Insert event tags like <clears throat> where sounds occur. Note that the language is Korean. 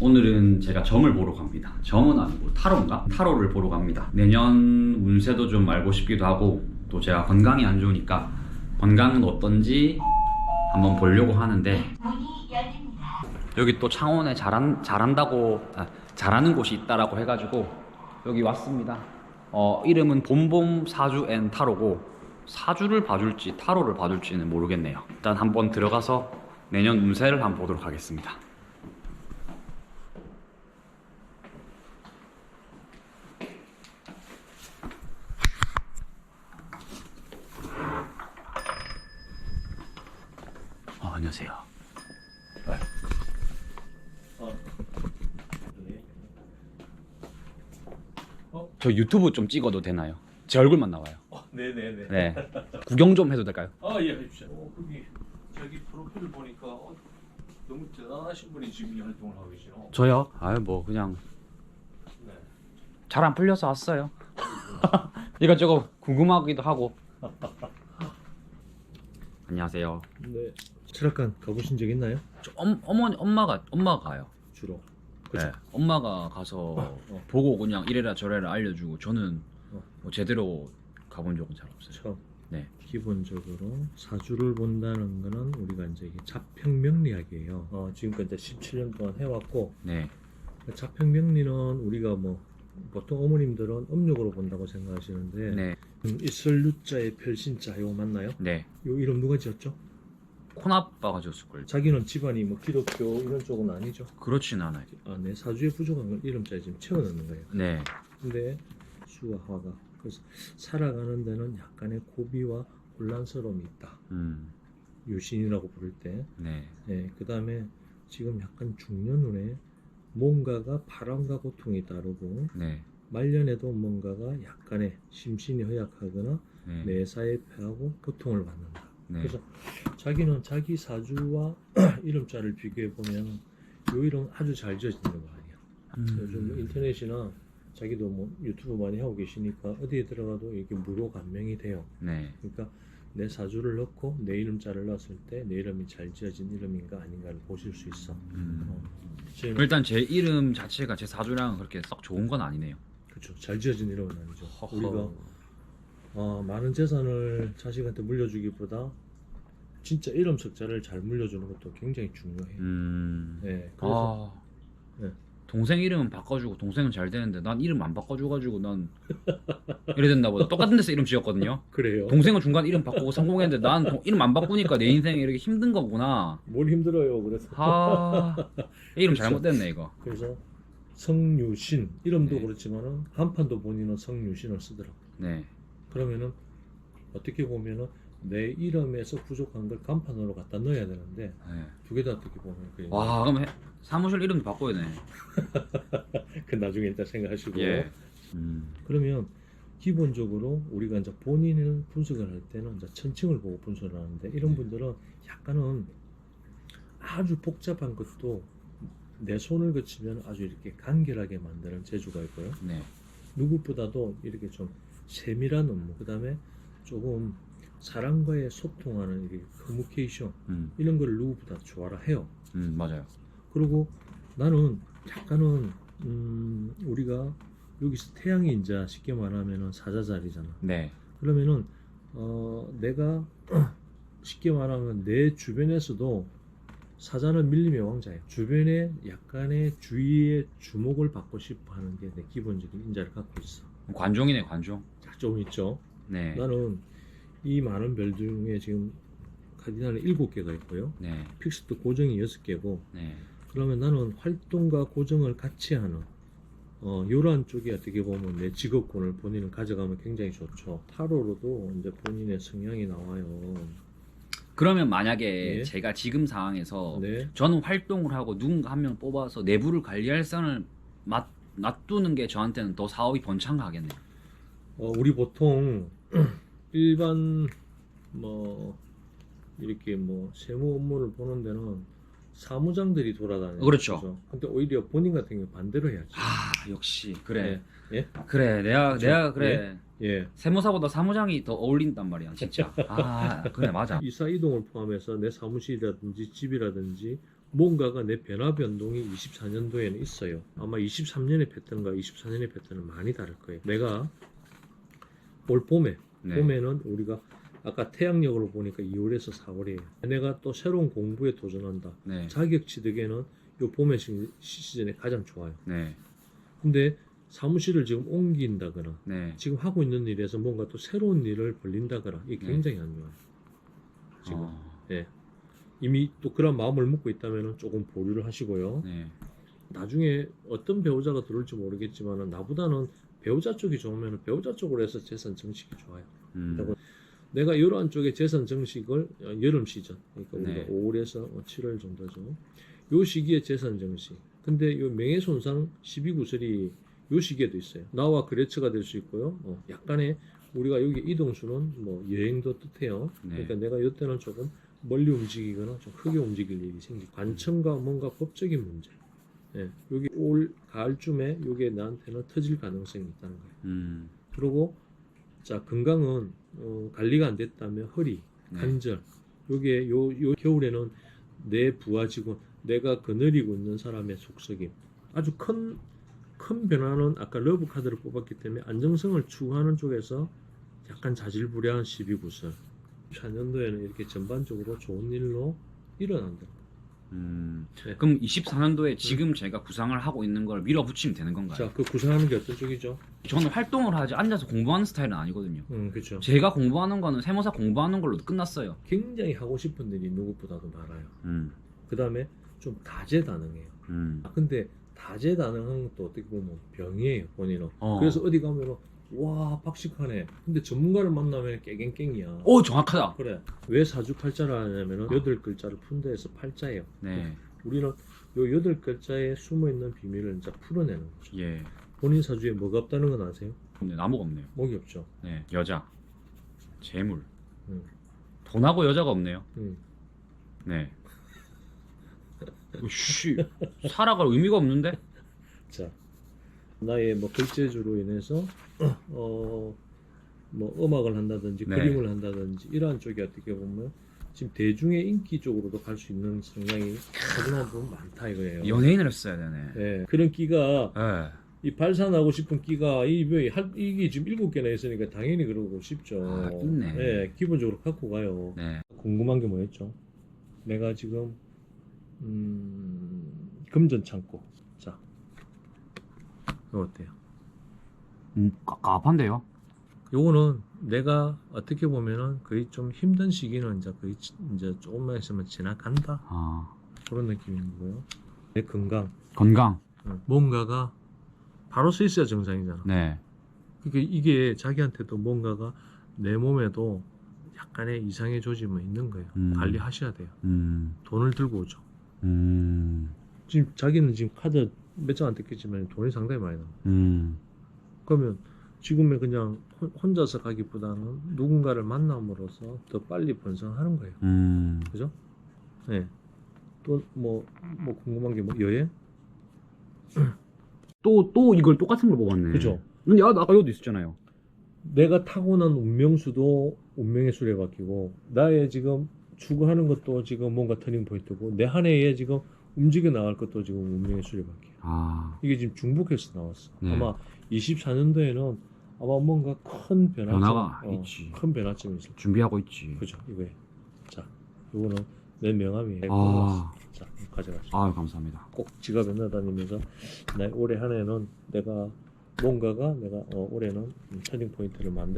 오늘은 제가 점을 보러 갑니다. 점은 아니고 타로인가? 타로를 보러 갑니다. 내년 운세도 좀 알고 싶기도 하고 또 제가 건강이 안 좋으니까 건강은 어떤지 한번 보려고 하는데 여기 또 창원에 잘한, 잘한다고 아, 잘하는 곳이 있다라고 해가지고 여기 왔습니다. 어, 이름은 봄봄 사주 앤 타로고 사주를 봐줄지 타로를 봐줄지는 모르겠네요. 일단 한번 들어가서 내년 운세를 한번 보도록 하겠습니다. 어, 안녕하세요. 저 유튜브 좀 찍어도 되나요? 제 얼굴만 나와요. 어, 네네네. 네. 구경 좀 해도 될까요? 아, 예, 해주세요. 어, 거기 자기 프로필 보니까 어, 너무 대단하신 분이 지금 이 활동을 하고 계시노. 저요? 아유 뭐 그냥 네. 잘 안 풀려서 왔어요. <laughs> 이것저것 궁금하기도 하고. <laughs> 안녕하세요. 네. 철학관 가보신 적 있나요? 저 엄, 어머니 엄마가 엄마가 가요. 주로. 네. 엄마가 가서 어. 보고 그냥 이래라 저래라 알려주고 저는 어. 뭐 제대로 가본 적은 잘 없어요. 처음. 네. 기본적으로 사주를 본다는 거는 우리가 이제 이게 자평명리학이에요. 어, 지금까지 이제 17년 동안 해왔고 네. 자평명리는 우리가 뭐 보통 어머님들은 음력으로 본다고 생각하시는데 네. 음, 이설유자의 별신자 이거 맞나요? 네. 요 이름 누가 지었죠? 콘아빠가 줬을 걸. 자기는 집안이 뭐 기독교 이런 쪽은 아니죠. 그렇진 않아요. 아, 내 사주에 부족한 걸 이름자에 지금 채워넣는 거예요. 네. 근데 수와 화가 그래서 살아가는 데는 약간의 고비와 혼란스러움이 있다. 음. 유신이라고 부를 때. 네. 네, 그 다음에 지금 약간 중년 후에 뭔가가 바람과 고통이 따르고 네. 말년에도 뭔가가 약간의 심신이 허약하거나 네. 매사에 패하고 고통을 받는다. 네. 그래서 자기는 자기 사주와 <clears throat> 이름자를 비교해 보면 요 이름 아주 잘 지어진 거 아니야. 요즘 음. 인터넷이나 자기도 뭐 유튜브 많이 하고 계시니까 어디에 들어가도 이게 무료 감명이 돼요. 네. 그러니까 내 사주를 넣고 내 이름자를 넣었을 때 내 이름이 잘 지어진 이름인가 아닌가를 보실 수 있어. 음. 어. 일단 제 이름 자체가 제 사주랑 그렇게 썩 좋은 건 아니네요. 그렇죠. 잘 지어진 이름은 아니죠. 허허. 우리가 어, 많은 재산을 자식한테 물려주기보다 진짜 이름 석자를 잘 물려주는 것도 굉장히 중요해요. 음. 네, 그래서 아. 네. 동생 이름은 바꿔주고 동생은 잘 되는데 난 이름 안 바꿔줘가지고 난 이래 된다 보다 똑같은 데서 이름 지었거든요. <laughs> 그래요. 동생은 중간 이름 바꾸고 성공했는데 난 동- 이름 안 바꾸니까 내 인생이 이렇게 힘든 거구나. 뭘 힘들어요. 그래서 아 <laughs> 이름 그렇죠. 잘못됐네 이거. 그래서 성유신 이름도 네. 그렇지만은 한판도 본인은 성유신을 쓰더라고. 네. 그러면은 어떻게 보면은 내 이름에서 부족한 걸 간판으로 갖다 넣어야 되는데 네. 두 개 다 어떻게 보면 그게 와 그럼 해- 사무실 이름도 바꿔야 되네. <laughs> 그 나중에 일단 생각하시고 예. 음. 그러면 기본적으로 우리가 이제 본인을 분석을 할 때는 이제 천칭을 보고 분석을 하는데 이런 네. 분들은 약간은 아주 복잡한 것도 내 손을 거치면 아주 이렇게 간결하게 만드는 재주가 있고요. 네. 누구보다도 이렇게 좀 세밀한 업무, 그 다음에 조금 사람과의 소통하는 이렇게 커뮤니케이션 음. 이런 걸 누구보다 좋아라 해요. 음 맞아요. 그리고 나는 약간은 음, 우리가 여기서 태양이 이제 쉽게 말하면은 사자자리잖아. 네. 그러면은 어, 내가 <clears throat> 쉽게 말하면 내 주변에서도 사자는 밀림의 왕자예요. 주변에 약간의 주위의 주목을 받고 싶어 하는 게 내 기본적인 인자를 갖고 있어. 관종이네 관종. 좀 있죠. 네. 나는 이 많은 별 중에 지금 카디날이 일곱 개가 있고요. 네. 픽스도 고정이 여섯 개고 네. 그러면 나는 활동과 고정을 같이 하는 어, 요러한 쪽이 어떻게 보면 내 직업군을 본인은 가져가면 굉장히 좋죠. 타로로도 이제 본인의 성향이 나와요. 그러면 만약에 네. 제가 지금 상황에서 네. 저는 활동을 하고 누군가 한 명 뽑아서 내부를 관리할 선을 맞, 놔두는 게 저한테는 더 사업이 번창하겠네요. 어, 우리 보통 <clears throat> 일반 뭐 이렇게 뭐 세무 업무를 보는 데는 사무장들이 돌아다녀요. 그렇죠. 근데 오히려 본인 같은 경우 반대로 해야지. 아 역시 그래 예? 예? 그래 내가 그렇죠. 내가 그래 예. 세무사보다 사무장이 더 어울린단 말이야 진짜 <laughs> 아 그래 맞아 이사 이동을 포함해서 내 사무실이라든지 집이라든지 뭔가가 내 변화 변동이 24년도에는 있어요. 아마 23년의 패턴과 24년의 패턴은 많이 다를 거예요. 내가 올 봄에 네. 봄에는 우리가 아까 태양력으로 보니까 2월에서 4월이에요. 내가 또 새로운 공부에 도전한다. 네. 자격 취득에는 요 봄의 시- 시즌에 가장 좋아요. 네. 근데 사무실을 지금 옮긴다거나 네. 지금 하고 있는 일에서 뭔가 또 새로운 일을 벌린다거나 이게 네. 굉장히 안 좋아요. 지금 어, 이미 또 그런 마음을 먹고 있다면 조금 보류를 하시고요. 네. 나중에 어떤 배우자가 들어올지 모르겠지만 나보다는 배우자 쪽이 좋으면 배우자 쪽으로 해서 재산 정식이 좋아요. 음. 그리고 내가 이러한 쪽에 재산 정식을 어, 여름 시즌 그러니까 네. 우리가 5월에서 7월 정도죠. 요 시기에 재산 정식. 근데 요 명예 손상 12구설이 요 시기에도 있어요. 나와 그레츠가 될 수 있고요. 어, 약간의 우리가 여기 이동수는 뭐 여행도 뜻해요. 네. 그러니까 내가 이때는 조금 멀리 움직이거나 좀 크게 움직일 일이 생기. 관청과 뭔가 법적인 문제. 예, 여기 올 가을쯤에 이게 나한테는 터질 가능성이 있다는 거예요. 음. 그리고 자 건강은 어, 관리가 안 됐다면 허리, 네. 관절 요게 요, 요 겨울에는 내 부하 직원 내가 거느리고 있는 사람의 속썩임 아주 큰 큰 변화는 아까 러브 카드를 뽑았기 때문에 안정성을 추구하는 쪽에서 약간 자질구레한 12구설 4년도에는 이렇게 전반적으로 좋은 일로 일어난다. 음. 네. 그럼 24년도에 지금 제가 구상을 하고 있는 걸 밀어붙이면 되는 건가요? 자, 그 구상하는 게 어떤 쪽이죠? 저는 활동을 하지 앉아서 공부하는 스타일은 아니거든요. 음, 그렇죠. 제가 공부하는 거는 세무사 공부하는 걸로 끝났어요. 굉장히 하고 싶은 일이 누구보다도 많아요. 음. 그 다음에 좀 다재다능해요. 음. 아, 근데 다재다능한 것도 어떻게 보면 병이에요 본인은 어. 그래서 어디 가면은 와 박식하네 근데 전문가를 만나면 깨갱깽이야 오 정확하다. 그래 왜 사주팔자를 하냐면은 여덟 글자를 푼다 해서 팔자예요 네. 우리는 요 여덟 글자에 숨어있는 비밀을 이제 풀어내는 거죠 예. 본인 사주에 뭐가 없다는 건 아세요? 근데 나무가 없네요. 목이 없죠 네. 여자. 재물. 음. 돈하고 여자가 없네요. 음. 네. 씨. 살아갈 의미가 없는데? 자 나의 뭐 글재주로 인해서 어 뭐 음악을 한다든지 네. 그림을 한다든지 이러한 쪽이 어떻게 보면 지금 대중의 인기 쪽으로도 갈 수 있는 성향이 차분한 부분 많다 이거예요. 연예인을 했어야 되네. 예, 그런 끼가 예. 이 발산하고 싶은 끼가 이 묘이 할 이게 지금 일곱 개나 있으니까 당연히 그러고 싶죠. 아, 있네. 예, 기본적으로 갖고 가요. 네. 궁금한 게 뭐였죠? 내가 지금 음, 금전 창고. 자, 이거 어때요? 음, 깝깝한데요? 요거는 내가 어떻게 보면은 거의 좀 힘든 시기는 이제 거의 지- 이제 조금만 있으면 지나간다 아. 그런 느낌인 거고요. 내 건강, 건강. 응. 뭔가가 바로 서 있어야 정상이잖아. 네. 그러니까 이게 자기한테도 뭔가가 내 몸에도 약간의 이상의 조짐은 있는 거예요. 음. 관리하셔야 돼요. 음. 돈을 들고 오죠. 음. 지금 자기는 지금 카드 몇 장 안 뜯겠지만 돈이 상당히 많이 나와. 음. 그러면 지금의 그냥 혼- 혼자서 가기보다는 누군가를 만남으로써 더 빨리 번성하는 거예요. 음. 그죠? 네. 또뭐뭐 궁금한 게 뭐 여행? <clears throat> 또, 또 이걸 똑같은 걸 뽑았네. 그죠? 근데 아, 아까 여기도 있었잖아요. 내가 타고난 운명수도 운명의 수레 바뀌고 나의 지금 추구하는 것도 지금 뭔가 터닝 포인트고 내 한 해에 지금 움직여 나갈 것도 지금 운명의 수레 바뀌어. 아. 이게 지금 중복해서 나왔어. 네. 아마 24년도에는 아마 뭔가 큰 변화점, 변화가 어, 있지. 큰 변화점이 있을. 준비하고 있지. 그죠? 이거에. 자, 이거는 내 명함이 아. 자, 가져가시죠. 아, 감사합니다. 꼭 지갑에 넣어다니면서 나 올해 한 해는 내가 뭔가가 내가 어, 올해는 터닝 포인트를 만들.